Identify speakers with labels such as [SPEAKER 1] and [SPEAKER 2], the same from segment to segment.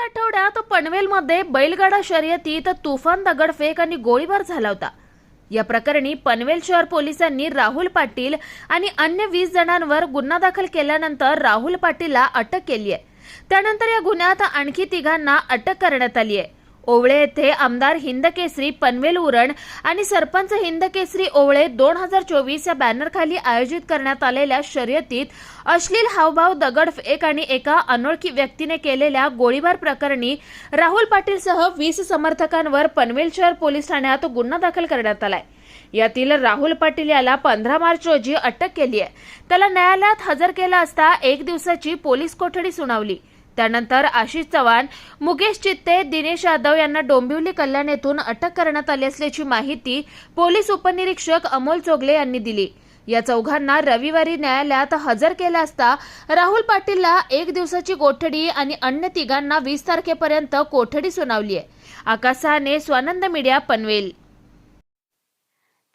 [SPEAKER 1] मागील आठवड्यात पनवेलमध्ये बैलगाडा शर्यतीत तुफान दगडफेक आणि गोळीबार झाला होता या प्रकरणी पनवेल शहर पोलिसांनी राहुल पाटील आणि अन्य वीस जणांवर गुन्हा दाखल केल्यानंतर राहुल पाटीलला अटक केली आहे त्यानंतर या गुन्ह्यात आणखी तिघांना अटक करण्यात आली आहे ओवळे येथे आमदार हिंदकेसरी पनवेल उरण आणि सरपंच हिंदकेसरी ओवळे दोन हजार चोवीस या बॅनरखाली आयोजित करण्यात आलेल्या शर्यतीत अश्लील हावभाव दगड एक आणि एका अनोळखी व्यक्तीने केलेल्या गोळीबार प्रकरणी राहुल पाटीलसह वीस समर्थकांवर पनवेल शहर पोलीस ठाण्यात गुन्हा दाखल करण्यात आलाय यातील राहुल पाटील याला पंधरा मार्च रोजी अटक केली आहे त्याला न्यायालयात हजर केला असता एक दिवसाची पोलीस कोठडी सुनावली त्यानंतर आशिष चव्हाण मुकेश चित्ते दिनेश यादव यांना डोंबिवली कल्याण येथून अटक करण्यात आली असल्याची माहिती पोलीस उपनिरीक्षक अमोल चोगले यांनी दिली या चौघांना रविवारी न्यायालयात हजर केला असता राहुल पाटीलला एक दिवसाची कोठडी आणि अन्य तिघांना वीस तारखेपर्यंत कोठडी सुनावली आहे आकाश स्वानंद मीडिया पनवेल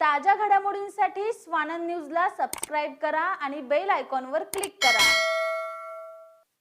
[SPEAKER 2] ताज्या घडामोडींसाठी स्वानंद न्यूजला सबस्क्राईब करा आणि बेल आयकॉनवर क्लिक करा